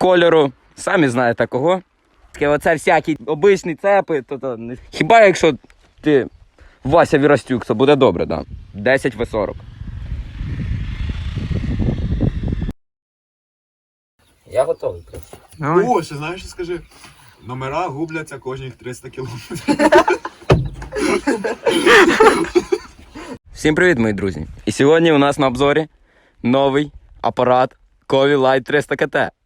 кольору, самі знаєте кого. Таке Оце всякі обичні цепи. То, то, Хіба якщо ти Вася Вірастюк, то буде добре, да. 10 в 40. Я готовий. О, ще знаєш, що скажи? Номера губляться кожних 300 кілометрів. Всім привіт, мої друзі! І сьогодні у нас на обзорі новий апарат Кові Light 300 КТ.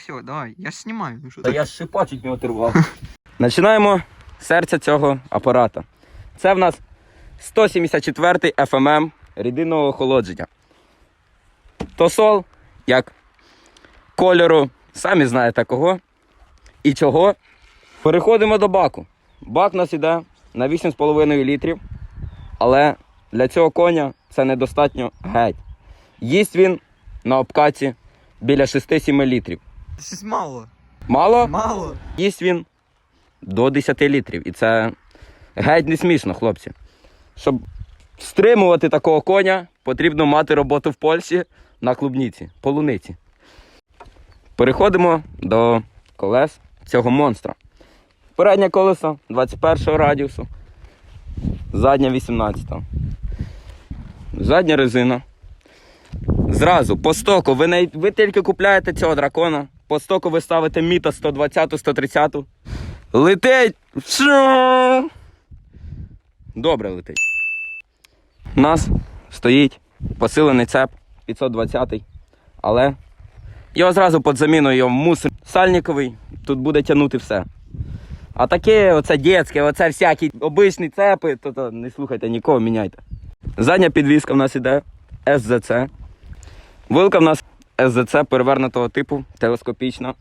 Все, давай, я ж знімаю. Ну що Та ти? я ж шипочок не отривав. Починаємо з серця цього апарата. Це в нас 174 FMM рідинного охолодження. Тосол, як кольору, самі знаєте кого і чого. Переходимо до баку. Бак у нас іде на 8,5 літрів, але для цього коня це недостатньо геть. Їсть він на обкаті біля 6-7 літрів. Щось мало. Мало? Мало. Їсть він до 10 літрів. І це геть не смішно, хлопці. Щоб стримувати такого коня, потрібно мати роботу в Польщі на клубніці, полуниці. Переходимо до колес цього монстра. Переднє колесо 21 радіусу, заднє 18. Задня резина. Зразу по стоку ви, не, ви тільки купляєте цього дракона. По стоку ви ставите міта 120 130 Летить! Добре летить. У нас стоїть посилений цеп 520 але його зразу під заміну його мусор сальниковий, тут буде тягнути все. А таке, оце дітське, оце всякі обичні цепи, то, то не слухайте нікого, міняйте. Задня підвіска в нас іде СЗЦ. Вилка в нас СЗЦ перевернутого типу, телескопічна.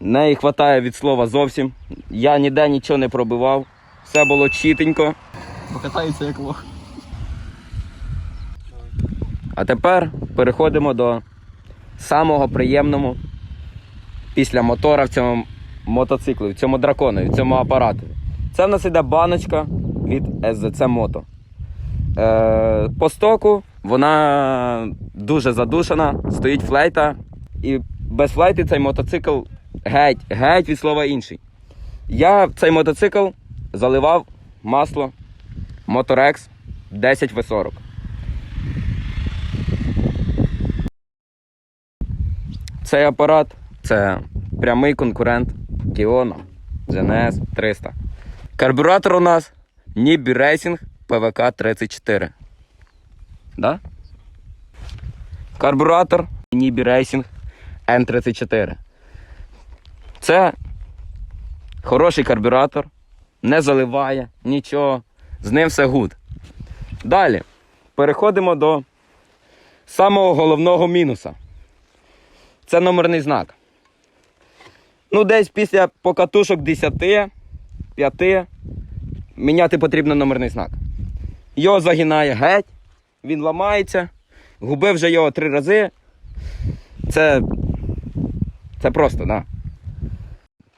Неї вистачає від слова зовсім. Я ніде нічого не пробивав. Все було чітенько. Покатається як лох. А тепер переходимо до самого приємного після мотора в цьому мотоциклі, в цьому драконові, в цьому апараті. Це в нас іде баночка від SZC Moto. Е, по стоку вона дуже задушена, стоїть флейта. І без флейти цей мотоцикл геть, геть від слова інший. Я цей мотоцикл заливав масло Motorex 10 в 40 Цей апарат це прямий конкурент Кіона GNS 300. Карбюратор у нас Nibbi Racing PVK 34. Да? Карбюратор Nibbi Racing N34. Це хороший карбюратор, не заливає нічого, з ним все гуд. Далі переходимо до самого головного мінуса. Це номерний знак. Ну, десь після покатушок 10, 5 міняти потрібно номерний знак. Його загинає геть, він ламається, губив вже його три рази. Це. Це просто, да.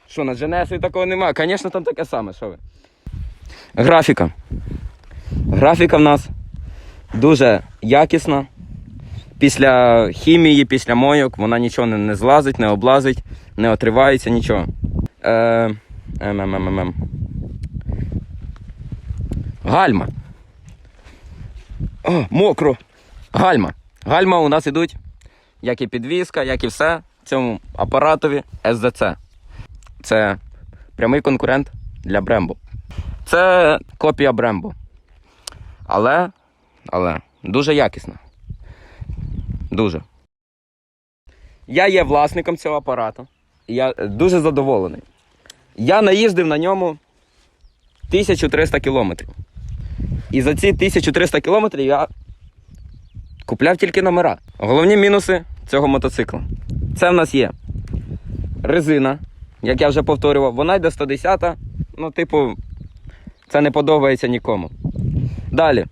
Що, на GNS такого немає? Звісно, там таке саме, що ви. Графіка. Графіка в нас дуже якісна. Після хімії, після мойок вона нічого не, не злазить, не облазить, не отривається, нічого. Е, ем, ем, ем, ем, ем. Гальма. О, мокро. Гальма. Гальма у нас ідуть, як і підвіска, як і все в цьому апаратові SZC. Це прямий конкурент для Brembo. Це копія Brembo. Але, але дуже якісна. Дуже. Я є власником цього апарату. І я дуже задоволений. Я наїздив на ньому 1300 кілометрів. І за ці 1300 кілометрів я купляв тільки номера. Головні мінуси цього мотоцикла. Це в нас є резина, як я вже повторював, вона йде 110, ну, типу, це не подобається нікому. Далі,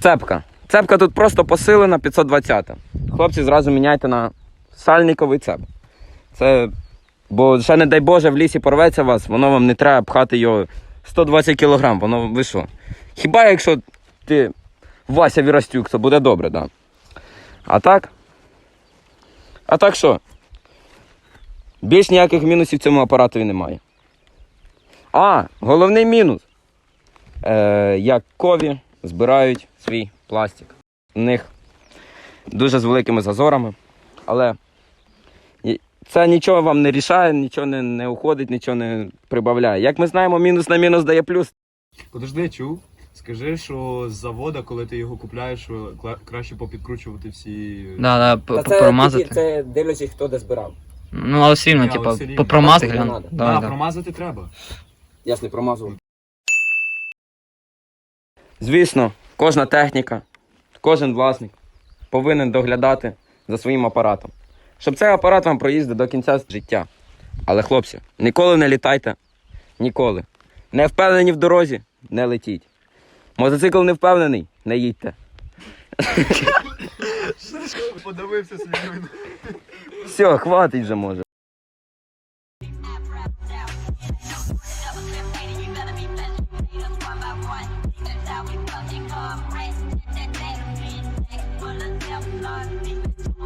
цепка. Цепка тут просто посилена 520. Хлопці, зразу міняйте на сальниковий цеп. Це, бо ще не дай Боже, в лісі порветься вас, воно вам не треба пхати його 120 кг, воно ви що? Хіба якщо ти Вася Вірастюк, то буде добре. Да. А так? А так що? Більш ніяких мінусів цьому апаратові немає. А, головний мінус. Е, як кові збирають свій пластик. У них дуже з великими зазорами. Але це нічого вам не рішає, нічого не, не уходить, нічого не прибавляє. Як ми знаємо, мінус на мінус дає плюс. Подожди, чув. Скажи, що з завода, коли ти його купляєш, кла- краще попідкручувати всі. Да, да, п- п- промазати. це дивлячись, хто де збирав. Ну, але все рівно, але типа, все рівно. попромазати Бачити глянь. надо. Да, Да, да. промазати треба. Я ж не промазував. Звісно, кожна техніка, кожен власник повинен доглядати за своїм апаратом. Щоб цей апарат вам проїздив до кінця життя. Але, хлопці, ніколи не літайте. Ніколи. Не впевнені в дорозі, не летіть. Мотоцикл не впевнений, не їдьте. Подивився слідами. Все, хватить вже може. My